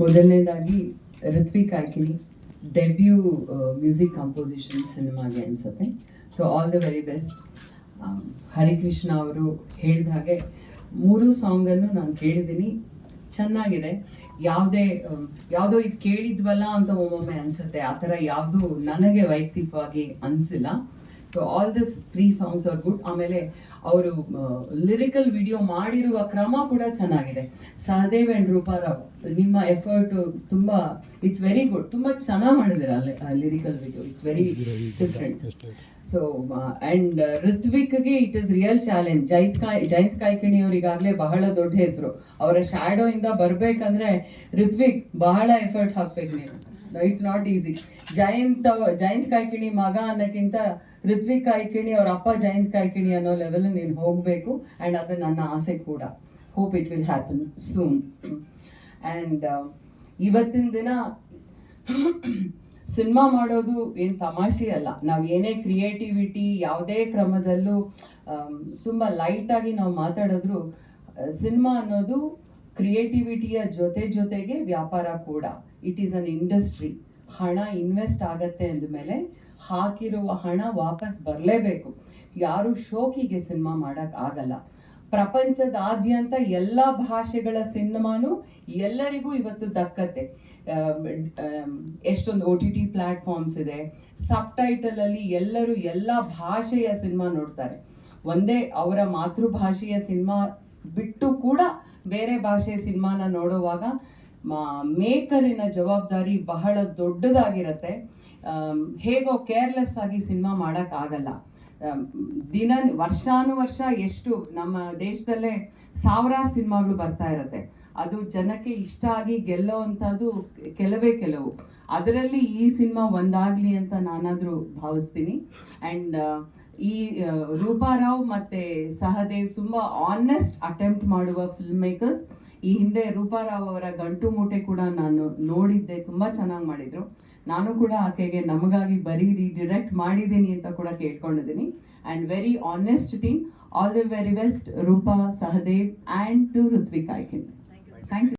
ಮೊದಲನೇದಾಗಿ Rithvik Kaikini debut music composition ಸಿನಿಮಾಗೆ ಅನಿಸುತ್ತೆ. So all the very best Harikrishna ಅವರು ಹೇಳಿದ ಹಾಗೆ ಮೂರು ಸಾಂಗನ್ನು ನಾನು ಕೇಳಿದ್ದೀನಿ. ಚೆನ್ನಾಗಿದೆ. ಯಾವುದೇ ಯಾವುದೋ ಇದು ಕೇಳಿದ್ವಲ್ಲ ಅಂತ ಒಮ್ಮೊಮ್ಮೆ ಅನ್ಸುತ್ತೆ. ಆ ಥರ ಯಾವುದು ನನಗೆ ವೈಯಕ್ತಿಕವಾಗಿ ಅನಿಸಿಲ್ಲ. So all this three songs are good ಆಮೇಲೆ ಅವರು ಲಿರಿಕಲ್ ವಿಡಿಯೋ ಮಾಡಿರುವ ಕ್ರಮ ಕೂಡ ಚೆನ್ನಾಗಿದೆ. ಸಹದೇವ್ ಆ್ಯಂಡ್ ರೂಪಾರಾವ್ ನಿಮ್ಮ ಎಫರ್ಟ್ ತುಂಬ ಇಟ್ಸ್ ವೆರಿ ಗುಡ್ ತುಂಬ ಚೆನ್ನಾಗಿ ಮಾಡಿದ್ದೀರ lyrical video it's very different so and ಋತ್ವಿಕ್ಗೆ it is real challenge ಜೈತ್ ಕಾಯ್ ಜಯಂತ್ ಕಾಯ್ಕಿಣಿ ಅವರಿಗಾಗಲೇ ಬಹಳ ದೊಡ್ಡ ಹೆಸರು. ಅವರ ಶ್ಯಾಡೋ ಇಂದ ಬರ್ಬೇಕಂದ್ರೆ ಋತ್ವಿಕ್ ಬಹಳ ಎಫರ್ಟ್ ಹಾಕ್ಬೇಕು ನೀವು. It's not easy Jayant Jayant Kaikini ಮಗ ಅನ್ನೋಕ್ಕಿಂತ ಋತ್ವಿಕ್ ಕಾಯ್ಕಿಣಿ ಅವ್ರ ಅಪ್ಪ ಜಯಂತ್ ಕಾಯ್ಕಿಣಿ ಅನ್ನೋ ಲೆವೆಲ್ ನೀನು ಹೋಗಬೇಕು ಆ್ಯಂಡ್ ಅದು ನನ್ನ ಆಸೆ ಕೂಡ. Hope it will happen soon and ಇವತ್ತಿನ ದಿನ ಸಿನಿಮಾ ಮಾಡೋದು ಏನು ತಮಾಷೆ ಅಲ್ಲ. ನಾವು ಏನೇ ಕ್ರಿಯೇಟಿವಿಟಿ ಯಾವುದೇ ಕ್ರಮದಲ್ಲೂ ಆಮ್, ತುಂಬ ಲೈಟಾಗಿ ನಾವು ಮಾತಾಡಿದ್ರು ಸಿನಿಮಾ ಅನ್ನೋದು ಕ್ರಿಯೇಟಿವಿಟಿಯ ಜೊತೆ ಜೊತೆಗೆ ವ್ಯಾಪಾರ ಕೂಡ. ಇಟ್ ಈಸ್ ಅನ್ ಇಂಡಸ್ಟ್ರಿ ಹಣ ಇನ್ವೆಸ್ಟ್ ಆಗತ್ತೆ ಅಂದಮೇಲೆ ಹಾಕಿರುವ ಹಣ ವಾಪಸ್ ಬರಲೇಬೇಕು. ಯಾರು ಶೋಕಿಗೆ ಸಿನಿಮಾ ಮಾಡೋಕ್ಕೆ ಆಗಲ್ಲ. ಪ್ರಪಂಚದಾದ್ಯಂತ ಎಲ್ಲ ಭಾಷೆಗಳ ಸಿನಿಮಾನು ಎಲ್ಲರಿಗೂ ಇವತ್ತು ದಕ್ಕತ್ತೆ. ಎಷ್ಟೊಂದು ಒ ಟಿ ಟಿ ಪ್ಲ್ಯಾಟ್ಫಾರ್ಮ್ಸ್ ಇದೆ. ಸಬ್ ಟೈಟಲಲ್ಲಿ ಎಲ್ಲರೂ ಎಲ್ಲ ಭಾಷೆಯ ಸಿನಿಮಾ ನೋಡ್ತಾರೆ. ಒಂದೇ ಅವರ ಮಾತೃಭಾಷೆಯ ಸಿನಿಮಾ ಬಿಟ್ಟು ಕೂಡ ಬೇರೆ ಭಾಷೆ ಸಿನಿಮಾನ ನೋಡುವಾಗ ಮೇಕರಿನ ಜವಾಬ್ದಾರಿ ಬಹಳ ದೊಡ್ಡದಾಗಿರುತ್ತೆ. ಹೇಗೋ ಕೇರ್ಲೆಸ್ ಆಗಿ ಸಿನಿಮಾ ಮಾಡೋಕ್ಕಾಗಲ್ಲ. ದಿನ ದಿನ, ವರ್ಷಾನುವರ್ಷ ಎಷ್ಟು ನಮ್ಮ ದೇಶದಲ್ಲೇ ಸಾವಿರಾರು ಸಿನಿಮಾಗಳು ಬರ್ತಾ ಇರುತ್ತೆ. ಅದು ಜನಕ್ಕೆ ಇಷ್ಟ ಆಗಿ ಗೆಲ್ಲೋ ಅಂಥದ್ದು ಕೆಲವೇ ಕೆಲವು. ಅದರಲ್ಲಿ ಈ ಸಿನಿಮಾ ಒಂದಾಗಲಿ ಅಂತ ನಾನಾದರೂ ಭಾವಿಸ್ತೀನಿ. ಆ್ಯಂಡ್ ಈ ರೂಪಾರಾವ್ ಮತ್ತೆ ಸಹದೇವ್ ತುಂಬಾ ಆನೆಸ್ಟ್ ಅಟೆಂಪ್ಟ್ ಮಾಡುವ ಫಿಲ್ಮ್ ಮೇಕರ್ಸ್ ಈ ಹಿಂದೆ ರೂಪಾರಾವ್ ಅವರ ಗಂಟು ಮೂಟೆ ಕೂಡ ನಾನು ನೋಡಿದ್ದೆ ತುಂಬಾ ಚೆನ್ನಾಗಿ ಮಾಡಿದ್ರು. ನಾನು ಕೂಡ ಆಕೆಗೆ ನಮಗಾಗಿ ಬರೀರಿ ಡಿರೆಕ್ಟ್ ಮಾಡಿದ್ದೀನಿ ಅಂತ ಕೂಡ ಕೇಳ್ಕೊಂಡಿದ್ದೀನಿ. And very honest thing all the very best Roopa Sahadev and to Rithvik Kaikini thank you